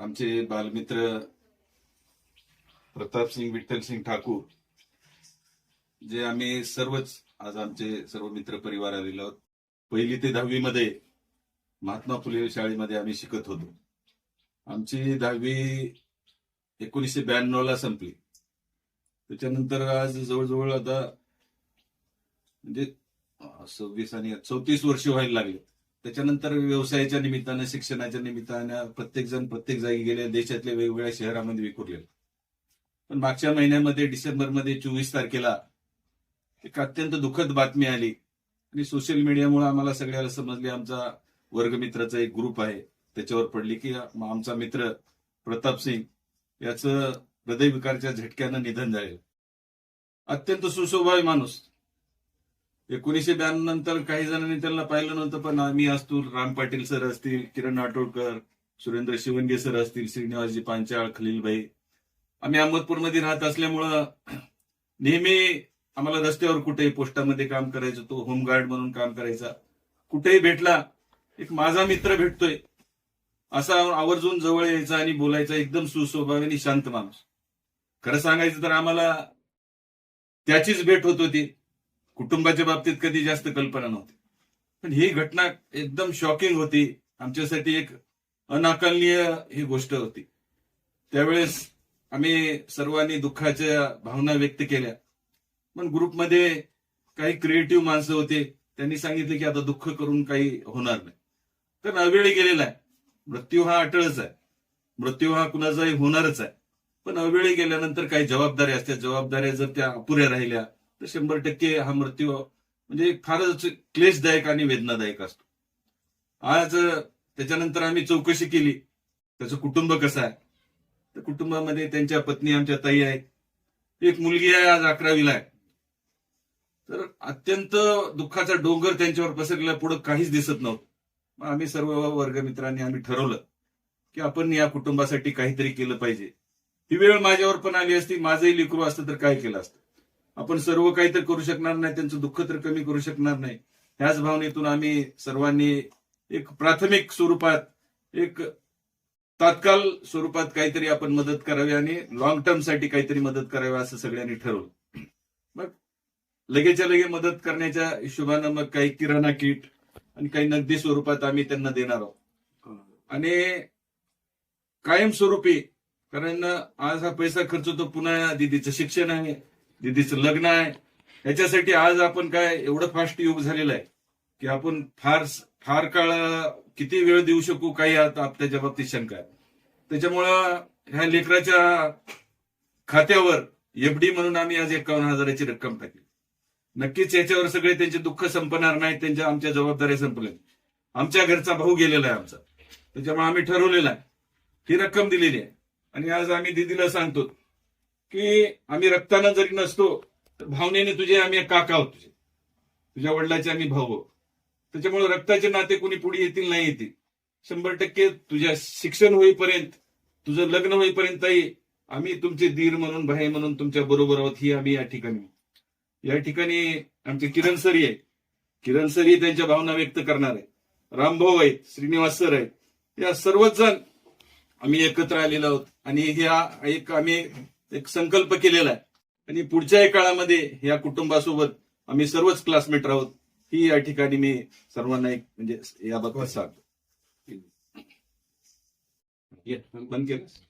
आमचे बालमित्र प्रताप सिंग विठ्ठल सिंग ठाकूर जे आम्ही सर्वच आज आमचे सर्व मित्र परिवार आलेलो आहोत. पहिली ते दहावी मध्ये महात्मा फुले शाळेमध्ये आम्ही शिकत होतो. आमची दहावी एकोणीसशे ब्याण्णव ला संपली. त्याच्यानंतर आज जवळजवळ आता म्हणजे सव्वीस आणि चौतीस वर्ष व्हायला लागले त्याच्यानंतर व्यवसायाच्या निमित्तानं शिक्षणाच्या निमित्तानं प्रत्येक जण प्रत्येक जागी गेले देशातल्या वेगवेगळ्या शहरामध्ये विखुरले पण मागच्या महिन्यामध्ये डिसेंबरमध्ये चोवीस तारखेला एक अत्यंत दुःखद बातमी आली. आणि सोशल मीडियामुळे आम्हाला सगळ्याला समजले आमचा वर्गमित्राचा एक ग्रुप आहे त्याच्यावर पडली की आमचा मित्र प्रताप सिंग याचं हृदयविकारच्या झटक्यानं निधन झाले अत्यंत सुशोभावी माणूस. एकोणीसशे ब्याण्णव नंतर काही जणांनी त्यांना पाहिलं नव्हतं पण आम्ही असतो राम पाटील सर असतील किरण आटोडकर सुरेंद्र शिवंगे सर असतील श्रीनिवासजी पांचाळ खलीलबाई. आम्ही अहमदपूरमध्ये राहत असल्यामुळं नेहमी आम्हाला रस्त्यावर कुठेही पोस्टामध्ये काम करायचं तो होमगार्ड म्हणून काम करायचा. कुठेही भेटला एक माझा मित्र भेटतोय. असा आवर्जून जवळ यायचा आणि बोलायचा एकदम सुस्वभाव आणि शांत माणूस. खरं सांगायचं तर आम्हाला त्याचीच भेट होत होती. कुटुंबाच्या बाबतीत कधी जास्त कल्पना नव्हती. पण ही घटना एकदम शॉकिंग होती. आमच्यासाठी एक अनाकलनीय ही गोष्ट होती. त्यावेळेस आम्ही सर्वांनी दुःखाच्या भावना व्यक्त केल्या. पण ग्रुपमध्ये काही क्रिएटिव्ह माणसं होते. त्यांनी सांगितले की आता दुःख करून काही होणार नाही. तर अवेळी गेलेला आहे. मृत्यू हा अटळच आहे. मृत्यू हा कुणाचाही होणारच आहे. पण अवेळी गेल्यानंतर काही जबाबदाऱ्या असतात. जबाबदाऱ्या जर त्या अपुऱ्या राहिल्या तर शंभर टक्के हा मृत्यू म्हणजे फारच क्लेशदायक आणि वेदनादायक असतो. आज त्याच्यानंतर आम्ही चौकशी केली. त्याचं कुटुंब कसं आहे? तर कुटुंबामध्ये त्यांच्या पत्नी आमच्या ताई आहेत. एक मुलगी आहे आज अकरावीला आहे. तर अत्यंत दुःखाचा डोंगर त्यांच्यावर पसरलेला पुढे काहीच दिसत नव्हतं. मग आम्ही सर्व वर्गमित्रांनी आम्ही ठरवलं की आपण या कुटुंबासाठी काहीतरी केलं पाहिजे. ही वेळ माझ्यावर पण आली असती माझंही लेकरू असतं तर काय केलं असतं? आपण सर्व काही तर करू शकणार नाही त्यांचं दुःख तर कमी करू शकणार नाही. ह्याच भावनेतून आम्ही सर्वांनी एक प्राथमिक स्वरूपात एक तात्काळ स्वरूपात काहीतरी आपण मदत करावी आणि लॉंग टर्मसाठी काहीतरी मदत करावी असं सगळ्यांनी ठरवलं. मग लगेच्या लगे मदत करण्याच्या हिशोबानं मग काही किराणा किट आणि काही नगदी स्वरूपात आम्ही त्यांना देणार आहोत. आणि कायमस्वरूपी कारण आज हा पैसा खर्च होतो पुन्हा दिदीचं शिक्षण आहे. दीदीचं लग्न आहे. याच्यासाठी आज आपण काय एवढं फास्ट योग झालेलं आहे की आपण फार फार काळ किती वेळ देऊ शकू काही आता त्याच्या बाबतीत शंका आहे. त्याच्यामुळं ह्या लेकराच्या खात्यावर एफडी म्हणून आम्ही आज एकावन्न हजाराची रक्कम टाकली. नक्कीच याच्यावर सगळे त्यांचे दुःख संपणार नाही त्यांच्या आमच्या जबाबदाऱ्या संपल्या आमच्या घरचा भाऊ गेलेला आहे आमचा. त्याच्यामुळे आम्ही ठरवलेला आहे. ही रक्कम दिलेली आहे. आणि आज आम्ही दिदीला सांगतो की आम्ही रक्तानं जरी नसतो तर भावनेने तुझे आम्ही काका आहोत तुझे. तुझ्या वडिलाचे आम्ही भाऊ आहोत. त्याच्यामुळे रक्ताचे नाते कोणी पुढे येतील नाही येतील. शंभर टक्के तुझ्या शिक्षण होईपर्यंत तुझं लग्न होईपर्यंतही आम्ही तुमचे दीर म्हणून भाई म्हणून तुमच्या बरोबर आहोत ही आम्ही या ठिकाणी. या ठिकाणी आमचे किरण सरी आहे किरण सरी त्यांच्या भावना व्यक्त करणार आहे रामभाऊ आहेत श्रीनिवास सर आहेत. या सर्वच जण आम्ही एकत्र आलेलो आहोत. आणि ह्या एक आम्ही एक संकल्प केलेला आहे. आणि पुढच्याही काळामध्ये या कुटुंबासोबत आम्ही सर्वच क्लासमेट आहोत ही या ठिकाणी मी सर्वांना एक म्हणजे याबाबत सांगतो. बंद केलं.